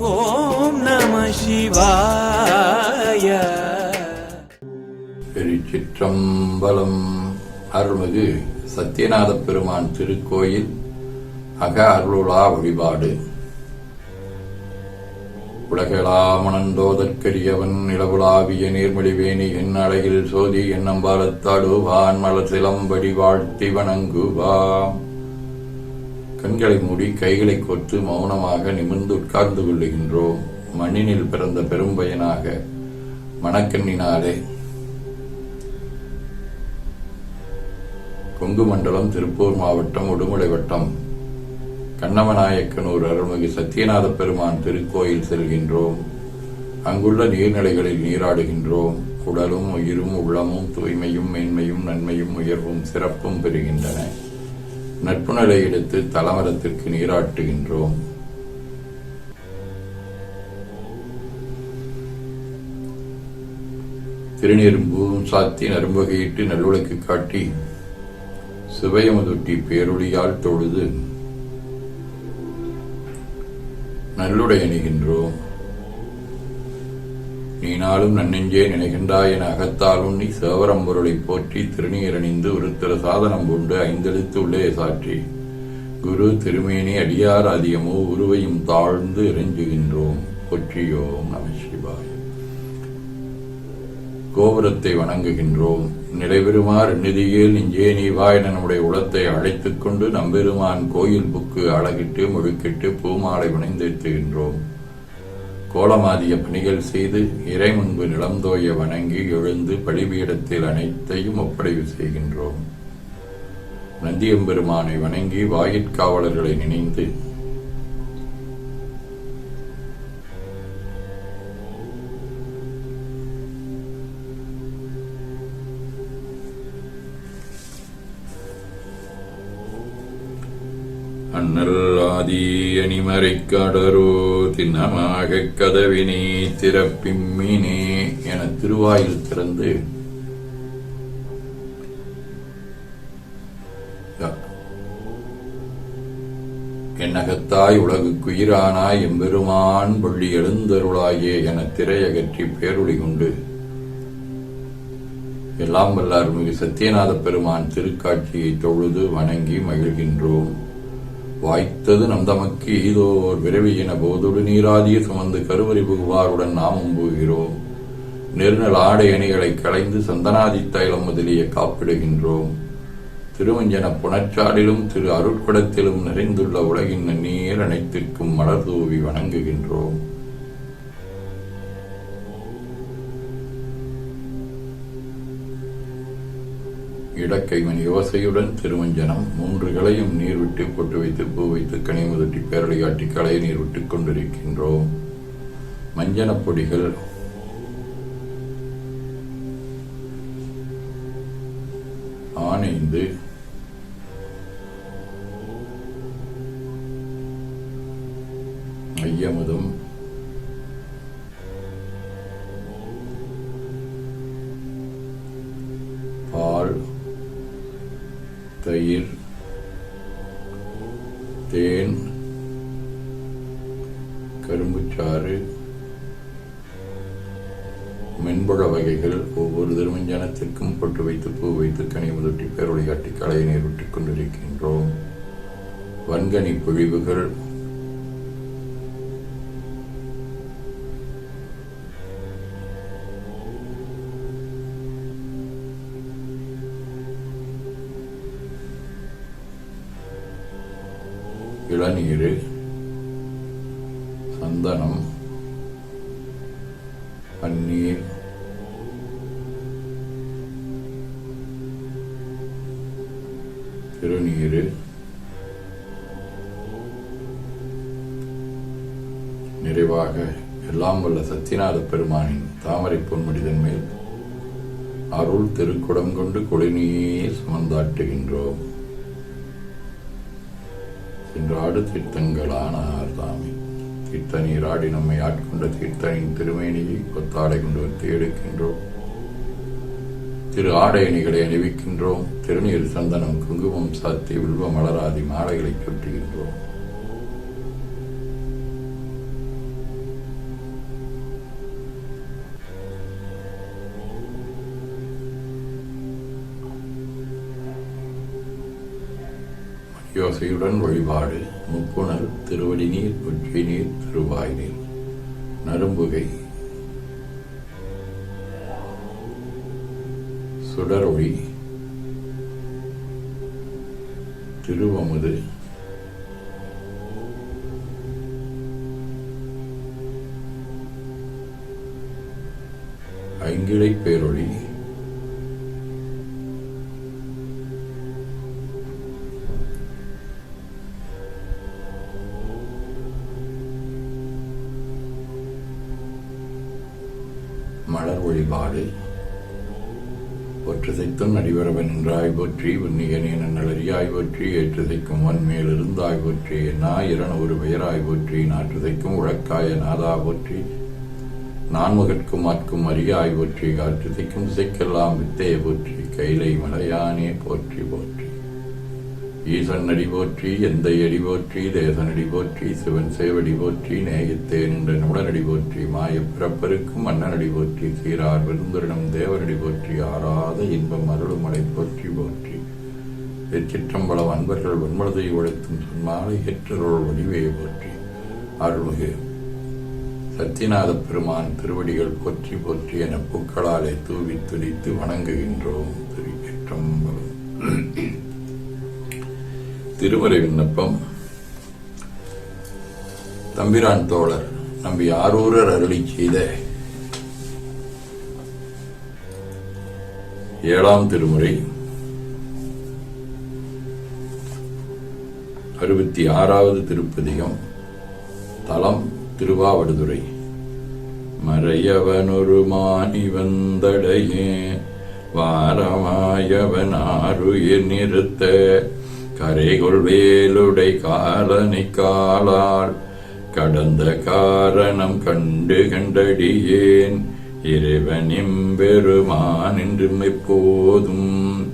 ஓம் நம சிவாய. திருச்சிற்றம்பலம் அருள்மிகு சத்யநாத பெருமான் திருக்கோயில் அக அருளுலா வழிபாடு. உலகளாமணந்தோதற்கரியவன் நிலவுலாவிய நீர்மொழிவேணி என் அழகில் சோதி என்னம்பாலத்தாடுவான் மலர் சிலம்படி வாழ்த்தி வணங்குவான் கண்களை மூடி கைகளை கோர்த்து மௌனமாக நிமிர்ந்து உட்கார்ந்து கொள்ளுகின்றோம். மண்ணினில் பிறந்த பெரும்பயனாக மணக்கண்ணினாலே. கொங்கு மண்டலம் திருப்பூர் மாவட்டம் உடுமலை வட்டம். கண்ணமநாயக்கனூர் அருள்மிகு சத்யநாத பெருமான் திருக்கோயில் செல்கின்றோம். அங்குள்ள நீர்நிலைகளில் நீராடுகின்றோம். உடலும் உயிரும் உள்ளமும் தூய்மையும் மேன்மையும் நன்மையும் உயர்வும் சிறப்பும் பெறுகின்றன. நட்புணரை எடுத்து தலமரத்திற்கு நீராட்டுகின்றோம். திருநெரும்பும் சாத்தி நரும்பகையிட்டு நல்லுலக்கு காட்டி சிவயமுதொட்டி பேரொழியால் தொழுது நல்லுடை அணிகின்றோம். நீ நாளும் நன்னெஞ்சே நினைகின்றாய் என அகத்தால் உண்ணி சேவரம்பொருளை போற்றி திருநீரணிந்து ஒருத்தர சாதனம் கொண்டு ஐந்தெழுத்து உள்ளே சாற்றி. குரு திருமேனி அடியார் அதிகமோ உருவையும் தாழ்ந்து இறைஞ்சுகின்றோம். கொற்றியோம் நம சிவாய். கோபுரத்தை வணங்குகின்றோம். நிலைபெறுமாறு நிதியில் இஞ்சே நீ வாய் நம்முடைய உளத்தை அழைத்துக் கொண்டு நம்பெருமான் கோயில் புக்கு அழகிட்டு முழுக்கிட்டு பூமாலை வினைந்தேற்றுகின்றோம் கோலமாதிய பணிகள் செய்து இறை முன்பு நிலந்தோய வணங்கி எழுந்து பழிபீடத்தில் அனைத்தையும் ஒப்படைவு செய்கின்றோம். நந்தியம்பெருமானை வணங்கி வாயிற்காவலர்களை நினைந்து அண்ணல் ஆதி அணிமறை கடரோ திண்ணமாக கதவினே திறப்பிம்மினே என திருவாயில் திறந்து என்னகத்தாய் உலகுக்குயிரானாய் எம்பெருமான் பள்ளி எழுந்தருளாயே என திரையகற்றி பேரொளி கொண்டு எல்லாம் வல்லார் மிகு சத்யநாத பெருமான் திருக்காட்சியை தொழுது வணங்கி மகிழ்கின்றோம். வாய்த்தது நம் தமக்கு ஈதோர் விரைவியின போதொடு நீராதிய சுமந்து கருவறி புகுவாருடன் நாமும் போகிறோம். நெருநல் ஆடை அணிகளை களைந்து சந்தனாதி தைலம் முதலிய காப்பிடுகின்றோம். திருவஞ்சன புனச்சாலிலும் திரு அருட்குடத்திலும் நிறைந்துள்ள உலகின் நீர் அனைத்திற்கும் மலர் தூவி வணங்குகின்றோம். இடக்கைவன் யோசையுடன் திருமஞ்சனம் மூன்று களையும் நீர் விட்டு பொட்டு வைத்து பூ வைத்து கனிமுதட்டி பேரலையாட்டி களையை நீர் விட்டுக் கொண்டிருக்கின்றோம். மஞ்சனப் பொடிகள் தயிர் தேன் கரும்புச்சாறு மென்புழ வகைகள் ஒவ்வொரு திருமஞ்சனத்திற்கும் பொட்டு வைத்து பூ வைத்து கனி முதட்டி பேரொழி காட்டி களையை நீர் கொண்டிருக்கின்றோம். வன்கனி பொழிவுகள் பன்னீர். திருநீரு நிறைவாக எல்லாம் வல்ல சத்யநாத பெருமானின் தாமரை பொன்முடிதன் மேல் அருள் திருக்குடம் கொண்டு கொடிநீர் சுமந்தாட்டுகின்றோம் சென்றாடு தீர்த்தங்களானார் தாமே. இத்தனீர் ஆடி நம்மை ஆட்கொண்ட தீர்த்தனின் திருமேனியை கொத்தாடை கொண்டு வந்து எடுக்கின்றோம். திரு ஆடையணிகளை அணிவிக்கின்றோம். திருநீர் சந்தனம் குங்குமம் சாத்தி உள்வ மலராதி மாலைகளை சுற்றுகின்றோம் யோசையுடன் வழிபாடு. முப்புணர் திருவடி நீர் ஒற்றை நீர் திருவாய் நீர் நரும்புகை சுடரொளி. திருவமுது. ஐங்கிழை பேரொழி ஒற்றுதைத்தும் நடிவரவன் என்றாய் போற்றி உன்னியனே நன்னலறியாய் போற்றி ஏற்றுதைக்கும் வன்மேல் இருந்தாய் போற்றி நாயிரன் ஒரு பெயராய் போற்றி நாற்றுதைக்கும் உழக்காய நாதா போற்றி. நான்முகற்கும் ஆட்கும் அரியாய் போற்றி காற்றுதைக்கும் திசைக்கெல்லாம் வித்தையை போற்றி கைலை மலையானே போற்றி போற்றி. ஈசன் அடி போற்றி எந்த அடி போற்றி தேசனடி போற்றி சிவன் சேவடி போற்றி நேயத்தேன் என்ற நுடனடி போற்றி மாயப் பிறப்பருக்கும் மன்னனடி போற்றி சீரார் விருந்தரிடம் தேவனடி போற்றி ஆறாத இன்பம் அருளுமலை போற்றி போற்றி. எச்சிற்றம்பலம் அன்பர்கள் வெண்மலதை உழைத்தும் சொன்னாலே ஏற்றருள் வடிவையை போற்றி. அருள்மிகு சத்தியநாத பெருமான் திருவடிகள் போற்றி போற்றி என பூக்களாலே தூவி துடித்து வணங்குகின்றோம். திருச்சிற்றம்பலம் திருமறை விண்ணப்பம். தம்பிரான் தோழர் நம்பி ஆரூரர் அருளி செய்த ஏழாம் திருமுறை. அறுபத்தி ஆறாவது திருப்பதிகம் தலம் திருவாவடுதுறை. மறையவனொரு மாணி வந்தடையே வாரமாயவன் ஆறுயிர் நிறுத்த கரைகொள் வேலுடை காலனை காலால் கடந்த காரணம் கண்டு கண்டடியேன். இறைவனின் பெருமான் என்றும் எப்போதும்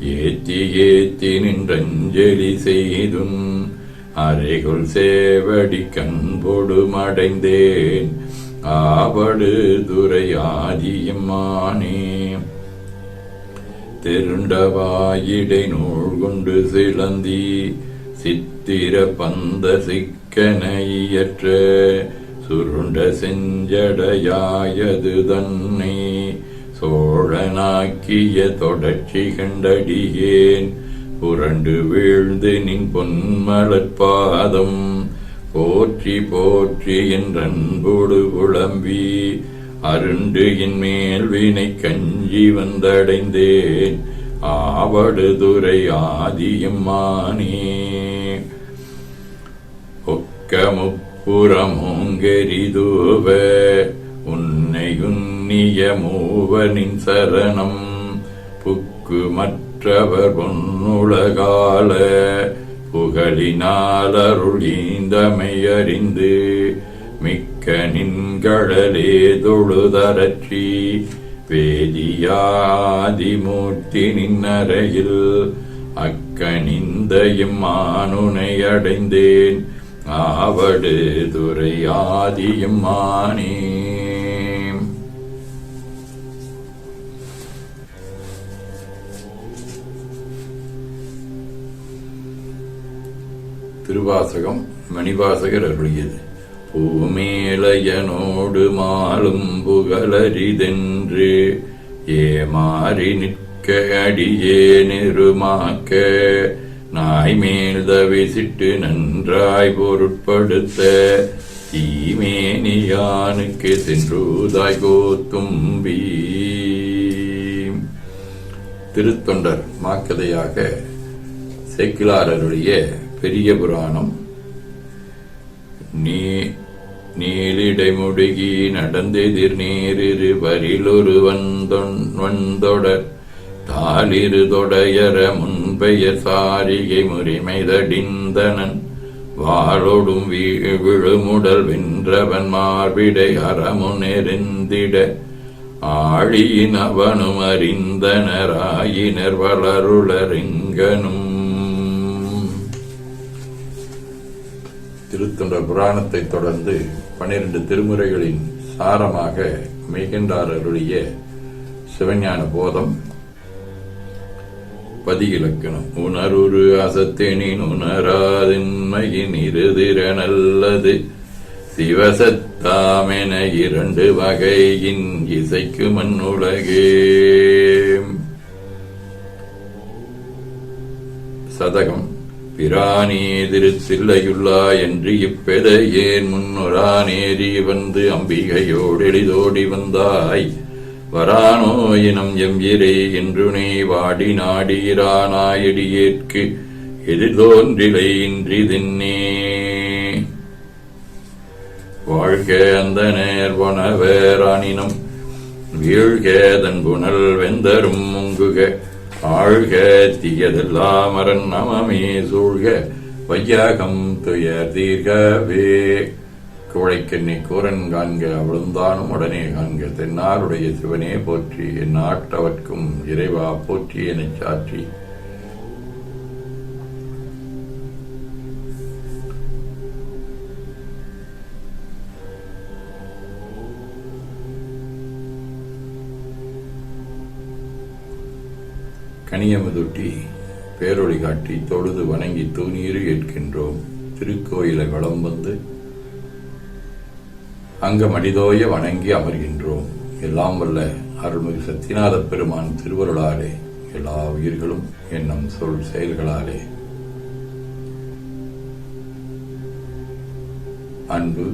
ஏத்தி ஏத்தி நின்றஞ்சலி செய்தும் அறைகுள் சேவடி கண்பொடுமடைந்தேன் ஆவடு துறை ஆதியம்மானே திருண்டவாயிடை நூல் கொண்டு சிலந்தி சித்திர பந்த சிக்கனையற்ற சுருண்ட செஞ்சடையாயது தன்னை சோழனாக்கிய தொடர்ச்சி கண்டடியேன். புரண்டு வீழ்ந்து நின் பொன்மலற்பாதம் போற்றி போற்றி என்றன்போடு புலம்பி அருண்டு என் மேல் வினை கஞ்சி வந்தடைந்தேன் ஆவடுதுறை ஆதியம்மானே ஒக்க முப்புறமோங்கெரிதுவ உன்னை உன்னிய மூவனின் சரணம். புக்கு மற்றவர் பொன்னுலகால புகழினாலருளீந்தமையறிந்து மிக்க நின்கடலே தொழுதரற்றி வேதியாதிமூர்த்தி நின்னரையில் அக்கனிந்தையும் மானுனை அடைந்தேன் ஆவடு துறை ஆதியும் மானே திருவாசகம் மணிவாசகர் அருளியது. பூமேளையனோடு மாலும் புகழரிதென்று ஏமாறி நிற்க அடியே நெருமாக்க. நாய்மேல் தவிசிட்டு நன்றாய் பொருட்படுத்த. தீமேனியானுக்கு சென்றுதாய் கோத்தும்பி திருத்தொண்டர் மாக்கதையாக சேக்கிலாரருடைய பெரிய புராணம். நீ நீலிடைமுடுகி நடந்தெதிர் நேரிரு வரிலொரு வந்தொன் வந்தொடர் தாளிரு தொடையர முன்பெயர் சாரிகை முறிமைதடிந்தனன். வாழோடும் விழுமுடல் வென்றவன் மார்பிடை அறமுனெறிந்திட ஆழியின் அவனும் அறிந்தனராயினர் வளருளரிங்கனும் திருத்தொண்ட புராணத்தை தொடர்ந்து பனிரெண்டு திருமுறைகளின் சாரமாக மெய்கண்டார் அருளிய சிவஞான போதம் பதி உணருரு அசத்தெனின் உணராதின்மையின் இருதிர நல்லது. சிவசத்தாமென இரண்டு வகையின் இசைக்கு மண்ணுலகே. சதகம். பிரானே திருச்சில்லையுள்ளா என்று இப்பெத ஏன் முன்னுரானேறி வந்து அம்பிகையோடு எளிதோடி வந்தாய்? வரானோ இனம் எம்பிரே என்று நீ வாடி நாடீரானாயடியேற்கு எதிர்தோன்றிலை இன்றி தின்னே. வாழ்க அந்த நேர்வனவேரானினம் வீழ்க தன் புனல் வெந்தரும் முங்குக. ஆழ்க தீயதெல்லாம் அரண் நமமே சூழ்க. வையாகம் துயர் தீர்கவே. குழைக்கண்ணி கூரன் காண்க அவளுந்தானும் உடனே காண்க. தென்னாருடைய சிவனே போற்றி என் ஆட்டவர்க்கும் இறைவா போற்றி எனச் சாற்றி. கனியமுதுட்டி பேரொழி காட்டி தொழுது வணங்கி தூணீறு ஏற்கின்றோம். திருக்கோயிலை வளம் வந்து அங்கமடிதோய வணங்கி அமர்கின்றோம். எல்லாம் வல்ல அருள்மிகு சத்தியநாத பெருமான் திருவருளாலே எல்லா உயிர்களும் எண்ணம் சொல் செயல்களாலே. அன்பு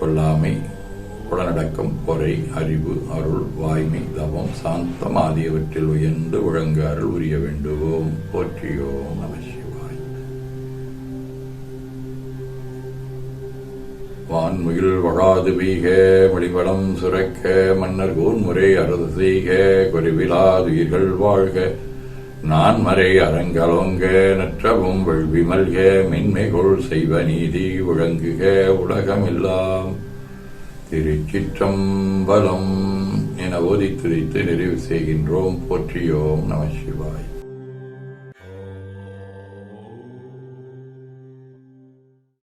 கொல்லாமை உடனடக்கம் பொறை அறிவு அருள் வாய்மை தவம் சாந்தம் ஆகியவற்றில் உயர்ந்து ஒழுங்கு அருள் உரிய வேண்டுவோம். போற்றியோம் நம சிவாய். வான்முகில் வழாது வீக மொழிவளம் சுரக்க மன்னர் கூர்முறை அரசு செய்க குறைவிலாதுயிர்கள் வாழ்க. நான் மறை அரங்கலோங்க நற்றவும் வெள்வி மல்க மென்மைகொள் செய்வ நீதி ஒழங்குக உலகமெல்லாம். திருச்சிற்றம்பலம் என ஓதி துதித்து நிறைவு செய்கின்றோம். போற்றியோம் நம சிவாய்.